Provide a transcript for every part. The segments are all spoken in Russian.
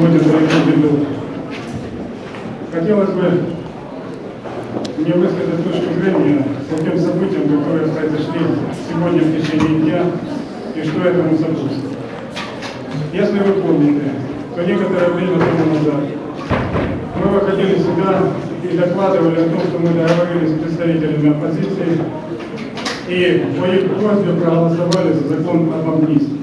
сегодня зарегистрировал. Хотелось бы мне высказать точку зрения по тем событиям, которые произошли сегодня в течение дня, и что этому сопутствует. Если вы помните, то некоторое время тому назад мы выходили сюда и докладывали о том, что мы договорились с представителями оппозиции, и по их просьбе проголосовали за закон об амнистии.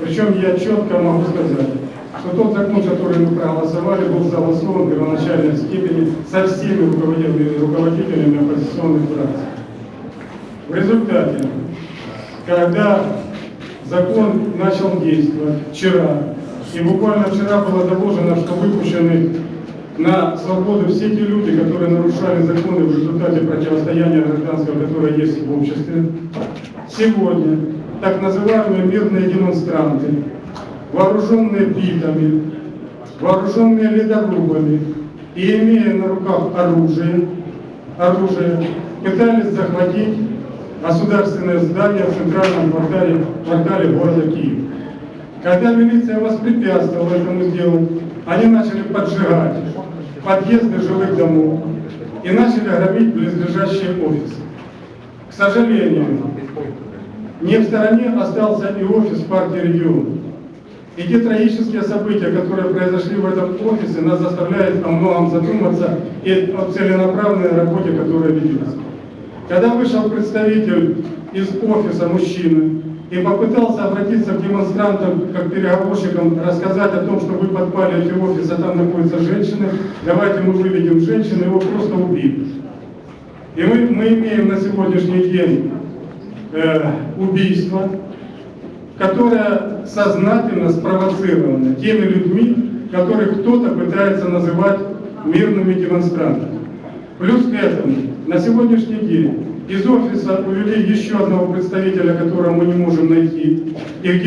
Причем я четко могу сказать, что тот закон, который мы проголосовали, был согласован в первоначальной степени со всеми руководителями оппозиционных фракций. В результате, когда закон начал действовать вчера, и буквально вчера было доложено, что выпущены на свободу все те люди, которые нарушали законы в результате противостояния гражданского, которое есть в обществе. Сегодня так называемые мирные демонстранты, вооруженные битами, вооруженные ледорубами и имея на руках оружие, оружие пытались захватить государственное здание в центральном квартале, квартале города Киев. Когда милиция воспрепятствовала этому сделать, они начали поджигать подъезды жилых домов и начали громить близлежащие офисы. К сожалению, не в стороне остался и офис партии регионов. И те трагические события, которые произошли в этом офисе, нас заставляют о многом задуматься и о целенаправленной работе, которая ведется. Когда вышел представитель из офиса мужчины и попытался обратиться к демонстрантам, как переговорщикам, рассказать о том, что вы подпали эти офисы, а там находятся женщины, давайте мы выведем женщин, его просто убили. И мы, мы имеем на сегодняшний день э, убийство, которое сознательно спровоцировано теми людьми, которых кто-то пытается называть мирными демонстрантами. Плюс к этому, на сегодняшний день из офиса увели еще одного представителя, которого мы не можем найти. И где